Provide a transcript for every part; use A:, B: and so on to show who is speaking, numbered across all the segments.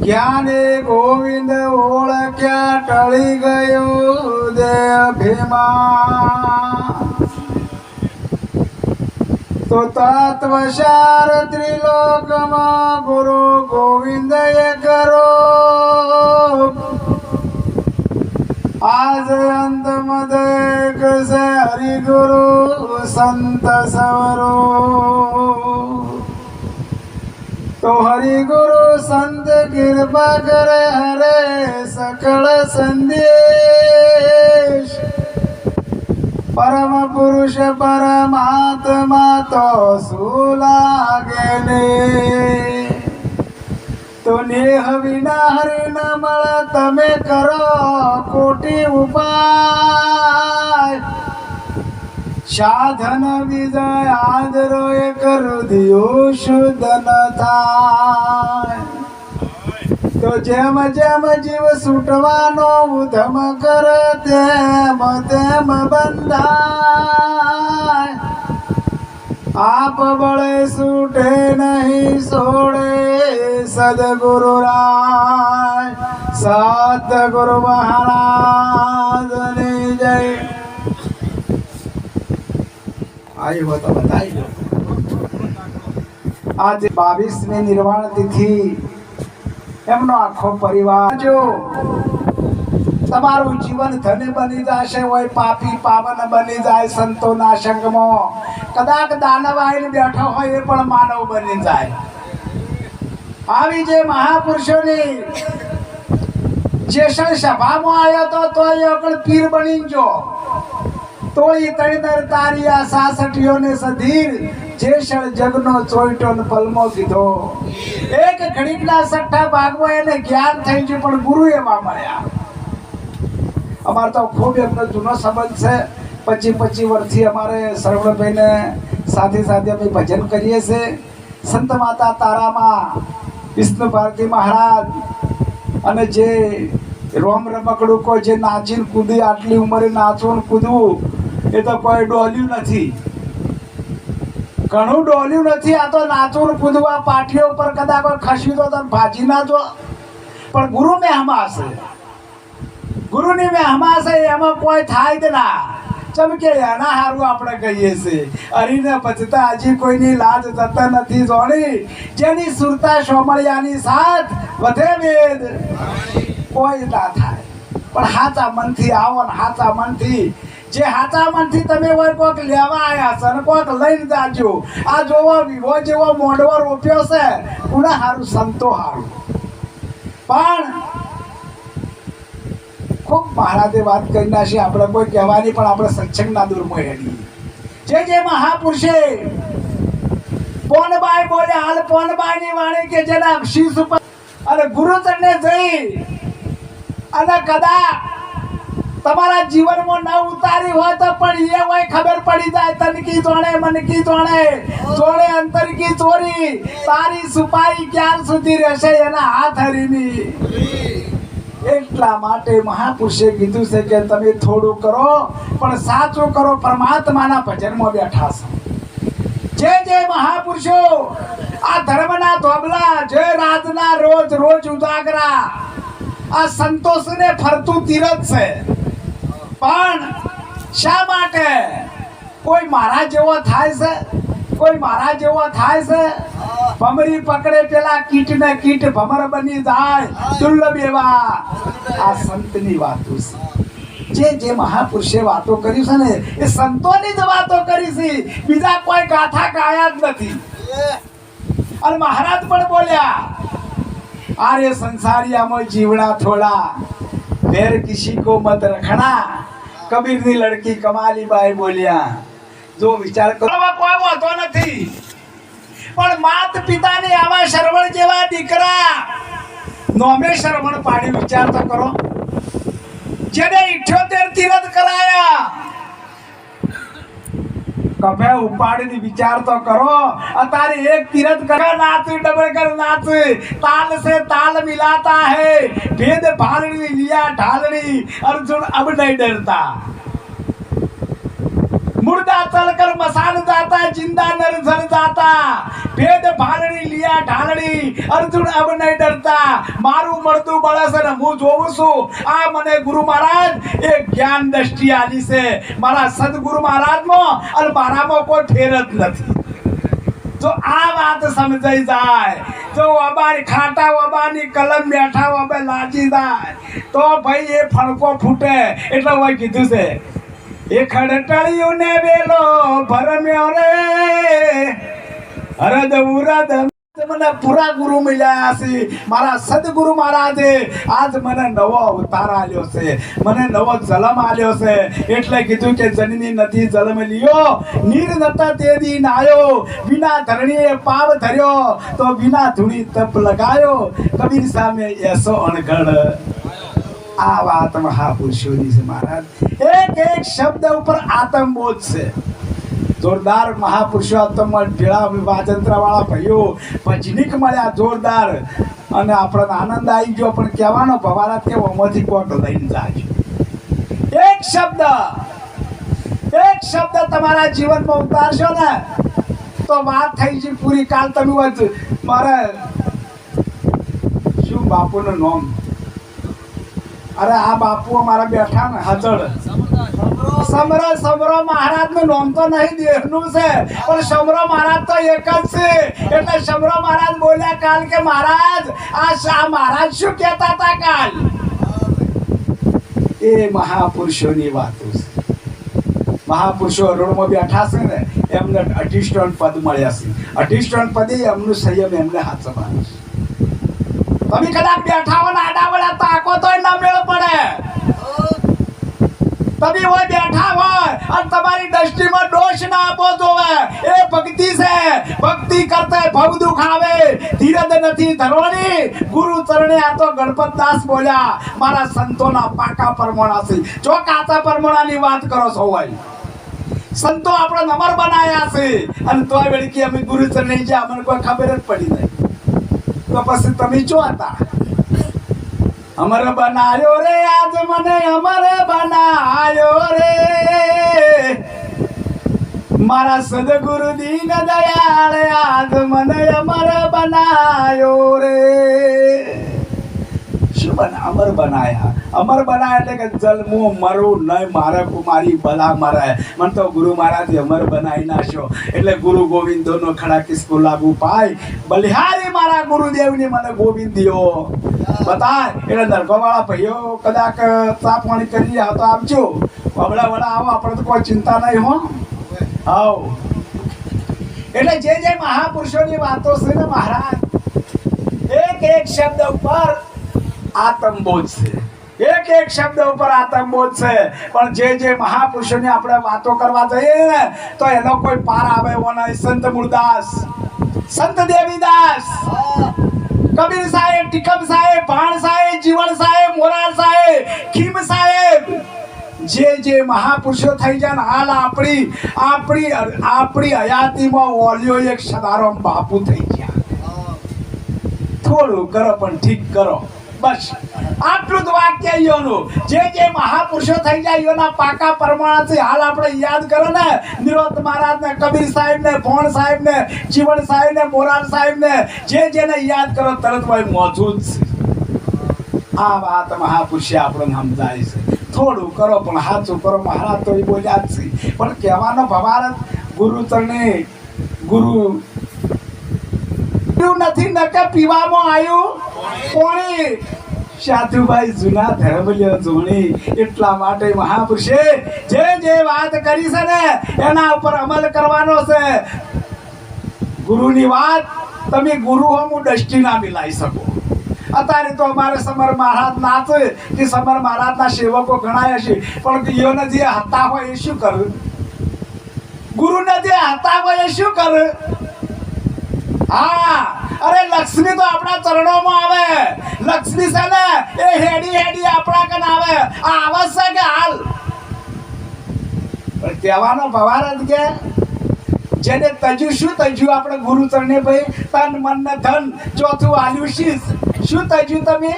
A: જ્ઞાને ગોવિંદ ઓળખ્યા ટળી ગયું દે અભિમાન તો તત્વસાર ત્રિલોકમાં ગુરુ ગોવિંદ એ કરો આજ અંત મદક સે હરિગુરુ સંત સવરો તો હરિગુરુ સંત કૃપા કરે હરે સકળ સંદેશ. પરમ પુરુષ પરમાત્મા તો શું લાગે ને? તો નેહ વિના હરિ ન તમે કરો કોટી ઉપાય. સાધન વિજય આદરો એક હૃદયો શુદ્ધ ન તો જેમ જેમ જીવ છૂટવાનો ઉધમ કરે તેમ તેમ બંધાય આપ બળે છૂટે નહીં છોડે સદગુરુ રાય સદગુરુ મહારાજની જય આવી હોય તો બતાવી દો આજે બાવીસમી નિર્વાણ તિથિ, એમનો આખો પરિવાર જો તમારું જીવન ધન્ય બની જશે, હોય પાપી પાવન બની જાય સંતોના સંગમાં કદાચ દાનવ આવીને બેઠો હોય એ પણ માનવ બની જાય. આવી જે મહાપુરુષોની જે સભામાં આવ્યો તો એ આગળ પીર બની જો તોય તારી આ સાસટીઓને સધીર જેસળ જગનો ચોઈટો ને પલમો કીધો. એક ઘડીકના સઠ્ઠા ભાગમાં એને જ્ઞાન થઈ ગયું, પણ ગુરુ એમાં મળ્યા. અમારે તો ખૂબ એમનો જૂનો સંબંધ છે. પચી પચી વર્ષથી અમારે સરવણભાઈને સાથે સાથે અમે ભજન કરીએ છીએ. સંત માતા તારામાં વિષ્ણુ ભારતી મહારાજ અને જે રોમ રમકડું કો જે નાચીને કૂદી, આટલી ઉંમરે નાચવું કૂદવું એ તો કોઈ ડોલ્યું નથી. ઘણું ડોલ્યું નથી. આ તો નાચવું ને કૂદવું પર કદાચ કોઈ ખસ્યું તો તને ભાજી નાચો પણ ગુરુ મહેમા હશે. ગુરુની મહેમા હશે એમાં કોઈ થાય જ ના. ચમ કે એના હારું આપણે કહીએ છીએ. હરીને પચતા હજી કોઈની લાજ જતા નથી જોણી. જેની સુરતા સોમળિયાની સાથ વધે વેદ. કોઈ ના થાય. પણ હાચા મનથી આવો ને હાચા મનથી જે હાચા મનથી તમે હોય કોઈક લેવા આવ્યા છે અને કોઈક લઈને જાજો. આ જોવો, વિવો જેવો મોઢવો રોપ્યો છે ઉના હારું, સંતો હારું. પણ ખૂબ મહારાજે વાત કરી નાખી, આપણે કોઈ કહેવાની પણ આપણે સત્સંગના દૂરમાં હેડી જે જે મહાપુરુષે પોનબાઈ બોલે, હાલ પોનબાઈ ની વાણી કે જેના શીશ ઉપર અને ગુરુચરણે જઈ અને કદાચ તમારા જીવનમાં ન ઉતારી હોય તો પણ એ હોય ખબર પડી જાય જોણે મનકી જોણે જોણે અંતરકી ચોરી. તારી સુપારી ક્યાં સુધી રહેશે એના હાથ હરીની. એટલા માટે મહાપુરુષે કીધું છે કે તમે થોડું કરો, પણ સાચું કરો, પરમાત્માના ભજનમાં બેઠા છે. જે જે મહાપુરુષો. આ ધર્મના ધોબલા જે રાતના રોજ રોજ ઉજાગરા. આ સંતોષને ફરતું તીરથ છે. પણ શા માટે? કોઈ મારા જેવો થાય છે? કોઈ મારા જેવો થાય છે? ભમરી પકડે પેલા કીટ ને કીટ ભમર બની જાય. દુર્લભ એવા આ સંતની વાતો છે. જે જે મહાપુરુષે વાતો કરી છે ને, એ સંતોની જ વાતો કરી છે. બીજા કોઈ ગાથા ગાયા જ નથી. અને મહારાજ પણ બોલ્યા, આરે સંસારિયામાં જીવડા થોડા વેર કિસી કો મત રખણા કબીરની લડકી કમાલીબાઈ બોલ્યા, જો વિચાર કરો. કોઈ વાંધો નથી. પણ માત પિતાને આવા શરવણ જેવા દીકરા, નોમે શરવણ પાડી વિચાર તો કરો. જેને 78 તીરથ કરાયા કપે ઉપાડીને વિચાર તો કરો. અતારે એક તીરથ કર. નાચ ડબલ કર નાચ તાલ સે તાલ મિલાતા હે. ભેદ ભાલણી લિયા ઢાલણી અર્જુન અબ નહીં ડરતા. मुर्दा चलकर मसान जाता है जिंदा नर झर जाता ભેદ ભાલણી લિયા ઢાલણી અર્જુન અબ નહીં ડરતા મારું મળતું બળસ ને હું જોઉં છું આ મને ગુરુ મહારાજ એ જ્ઞાન દ્રષ્ટિ આલી છે મારા સદગુરુ મહારાજમાં અને મારામાં કોઈ ફેર જ નથી જો આ વાત સમજાઈ જાય જો અબારી ખાટા અબાની કલમ બેઠા અબે લાજી જાય તો ભાઈ એ ફણકો ફૂટે એટલે હોય કીધું છે એ ખડટળિયું ને વેલો ભરમ્યો રે. હરદ ઉરદ મને પૂરા ગુરુ મળ્યા છે. મારા સદગુરુ મહારાજે આજ મને નવો અવતાર આલ્યો છે. મને નવો જલમ આલ્યો છે. એટલે કીધું કે જનની નથી જલમ લ્યો. નીર નતા તે દી નાયો વિના ધરણીએ પાવ ધર્યો. તો વિના ધૂણી તપ લગાયો. કબીર સામે એસો અણઘડ. આ વાત મહાપુરુષોની છે મહારાજ. એક એક શબ્દ ઉપર આતંકબોધ છે. જોરદાર મહાપુરુષો આતંબોધ ભેળા વાજંત્રા વાળા ભાઈઓ, ભજનીક મળ્યા જોરદાર. અને આપણને આનંદ આવી ગયો, પણ કહેવાનો ભવારા કેવો ઓમાંથી કોટ લઈને જાય. એક શબ્દ એક શબ્દ તમારા જીવનમાં ઉતારશો ને, તો વાત થઈ છે પૂરી. કાલ તમે મારે શું બાપુનું નામ? અરે આ બાપુ અમારા બેઠા ને હાજર સમરો સમરો મહારાજનું નામ તો નહીં દેહનું છે, પણ સમરો મહારાજ તો એક જ છે. એટલે સમરો મહારાજ બોલ્યા, કાલ કે મહારાજ, આ શા મહારાજ શું કહેતા હતા કાલ? એ મહાપુરુષોની વાતો છે. મહાપુરુષો અરુણમાં બેઠા છે ને, એમને અધિષ્ઠાન પદ મળ્યા છે. અધિષ્ઠાન પદે એમનું સંયમ એમને હાથમાં છે. તમે કદાચ બેઠા હો ને આડાવડા તાકો તોય ન મેળ પડે તમે હોય બેઠા હોય અને તમારી દ્રષ્ટિમાં દોષ ના આપો જોવે એ ભક્તિ છે. ભક્તિ કરતે ભવ દુખાવે ધીરજ નથી ધરવાની. ગુરુ ચરણે આ તો ગણપત દાસ બોલ્યા, મારા સંતોના પાકા પરમોણા છે જો કાચા પરમોણાની વાત કરો છો હોય સંતો આપણો નંબર બનાયા છે. અને તોય વેળકી અમે ગુરુ ચરણે જ્યાં, અમને કોઈ ખબર જ પડી નહીં. તો પછી તમે જો હતા. અમર બનાયો રે આજ મને, અમર બનાયો રે મારા સદગુરુ દીન દયાળ આજ મને અમર બનાયો રે. શું બના? અમર બનાયા. અમર બનાય એટલે કે જન્મો મરું નહીં, મારે કુમારી બલા મરાય મને તો ગુરુ મહારાજ અમર બનાવી નાખ્યો એટલે ગુરુ ગોવિંદોનો ખડા કિસકો લાગુ પાય. બલિહારી મારા ગુરુદેવની મને ગોવિંદ દિયો. બતા એટલે દરબારવાળા ભાઈઓ કદાચ ચા પાણી કરી રહ્યા તો આપજો. બબડા વડા આવો, આપણે તો કોઈ ચિંતા નહીં હો. આવ. એટલે જે જે મહાપુરુષોની વાતો છે ને મહારાજ, એક એક શબ્દ ઉપર આતંબોધ છે. એક એક શબ્દ ઉપર આતંબોધ છે. પણ જે જે મહાપુરુષોની આપણે વાતો કરવા જઈએ ને, તો એનો કોઈ પાર આવે એવો નહીં. સંત મૂળદાસ સંત દેવીદાસ. કબીર સાહેબ, ટીકમ સાહેબ, ભાણ સાહેબ, જીવણ સાહેબ, મોરાર સાહેબ, ખીમ સાહેબ. જે જે મહાપુરુષો થઈ જાય હાલ આપણી આપણી આપણી હયાતીમાં ઓલિયો એક સદારામ બાપુ થઈ ગયા. થોડું કરો પણ ઠીક કરો. બસ. આટલું જ વાક્ય અહીંયાનું. જે જે મહાપુરુષો થઈ જાય યોના પાકા પ્રમાણથી હાલ આપણે યાદ કરો ને, નિરોધ મહારાજ ને કબીર સાહેબ ને ભોણ સાહેબ ને જીવણ સાહેબ ને મોરાર સાહેબ ને જે જેને યાદ કરો, તરત ભાઈ મોજૂદ આ વાત મહાપુરુષે આપણને સમજાય છે. થોડું કરો, પણ સાચું કરો, મહારાજ તો એ બોલ્યા જ છે. પણ કહેવાનો ભવારત ગુરુ તને ગુરુ પીવું નથી નકે પીવામાં આવ્યું કોણી. સાધુભાઈ, જૂના ધર્મ લ્યો જોણી એટલા માટે મહાપુરુષે જે જે વાત કરી છે ને, એના ઉપર અમલ કરવાનો છે. ગુરુની વાત તમે ગુરુ હો, હું દ્રષ્ટિ ના મિલાઈ શકો. અત્યારે તો અમારે સમર મહારાજ નાચે કે સમર મહારાજના સેવકો ગણાય છે, પણ યોને જે હતા હોય એ શું કરું? ગુરુને જે હતા હોય એ શું કરે? હા, અરે લક્ષ્મી તો આપણા ચરણોમાં આવે. લક્ષ્મી છે ને, એ હેડી હેડી આપણા કન આવે. આ આવશ્યક કે હાલ? પણ કહેવાનો ભવાર જ કે, જેને તજુ શું તજુ આપણે ગુરુ ચરણે ભાઈ? તન, મન ને ધન, ચોથું આલ્યું શીશ શું તજુ તમે?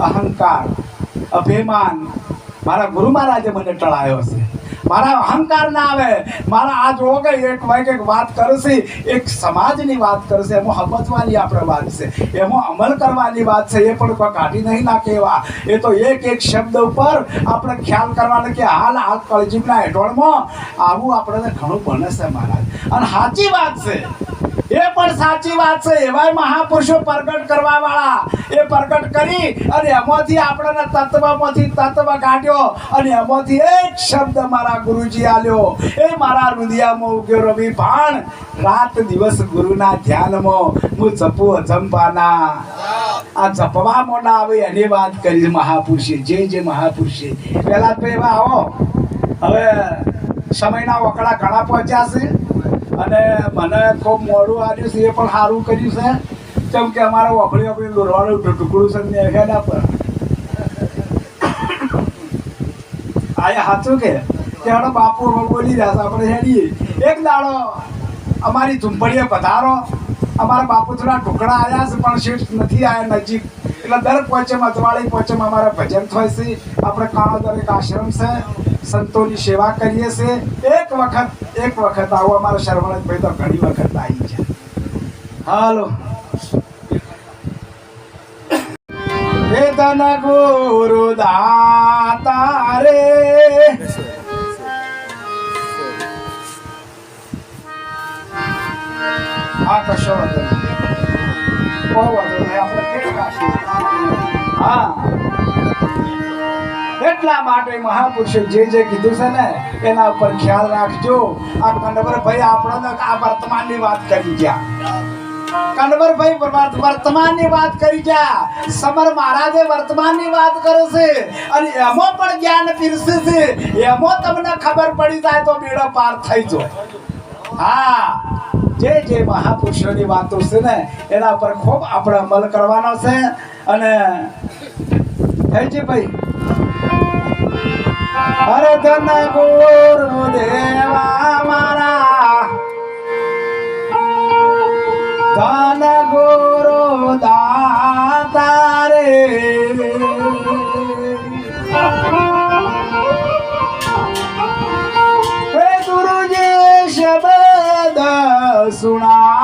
A: અહંકાર, અભિમાન. મારા ગુરુ મહારાજે મને ટળાયો છે. મારા અહંકાર ના આવે. મારા આ જોવો કે એક વાય એક વાત કરશે, એક સમાજની વાત કરશે, એમાં સમજવાની આપણે વાત છે. એમાં અમલ કરવાની વાત છે. એ પણ કોઈ કાઢી નહીં નાખે એવા. એ તો એક એક શબ્દ ઉપર આપણે ખ્યાલ કરવાનો કે હાલ હાલ કળજીબના હેઠળમાં આવું આપણને ઘણું બને છે મહારાજ. અને સાચી વાત છે. એ પણ સાચી વાત છે. એવાય મહાપુરુષો પ્રગટ કરવા વાળા એ પ્રગટ કરી અને એમાંથી આપણને તત્વમાંથી તત્વ કાઢ્યો અને એમાંથી એક શબ્દ મારા ગુરુજી આલ્યો. એ મારા રુધિયામાં ઉગ્યો, રવિ ભાણ, રાત દિવસ ગુરુના ધ્યાનમાં. હું જપુ અજંપાના. આ જપવામાં ના આવે એની વાત કરી મહાપુરુષે. જે જે મહાપુરુષે. પહેલા તો એવા આવો. હવે સમયના વકડા ઘણા પહોંચ્યા છે. અને મને ખૂબ મોડું આવ્યું છે એ પણ સારું કર્યું છે. કેમ કે અમારે વફળી વફળી દોરવાનું ટુકડું છે ને હેડા પર. આયા સાચું કે? તેનો બાપુ બોલી રહ્યા છે, આપણે હેડીએ. એક દાડો અમારી ઝુંપડીએ પધારો. અમારા બાપુ થોડા ટુકડા આવ્યા છે, પણ શેઠ નથી આવ્યા નજીક. એટલે દર પોચમ અજવાળી પોચમ અમારા ભજન થાય છે. આપણે કાણો દરેક આશ્રમ છે. સંતોની સેવા કરીએ છીએ. એક વખત એક વખત આવો અમારા શરવણભાઈ તો ઘણી વખત આવી છે. હાલો. વેદન ગુરુ દાતા રે. હા કશો વાંધો નહીં બહુ વાંધો નહીં આપણે કેટલા હા. એટલા માટે મહાપુરુષે જે જે કીધું છે ને, એના ઉપર ખ્યાલ રાખજો. આ કનવરભાઈ આપણને આ વર્તમાનની વાત કરી ગયા. કનવરભાઈ વર્ત- વર્તમાનની વાત કરી ગયા. સમર મહારાજે વર્તમાનની વાત કરે છે અને એમાં પણ જ્ઞાન પીરસે છે. એમાં તમને ખબર પડી જાય તો બેડો પાર થઈ જાય. હા. જે જે મહાપુરુષોની વાતો છે ને, એના પર ખૂબ આપણે અમલ કરવાનો છે. અને થઈ ભાઈ અરે ધન ગુરુ દેવા મારા. ધન ગુરુ દાતા રે. ગુરુજી શબ્દ સુણાયો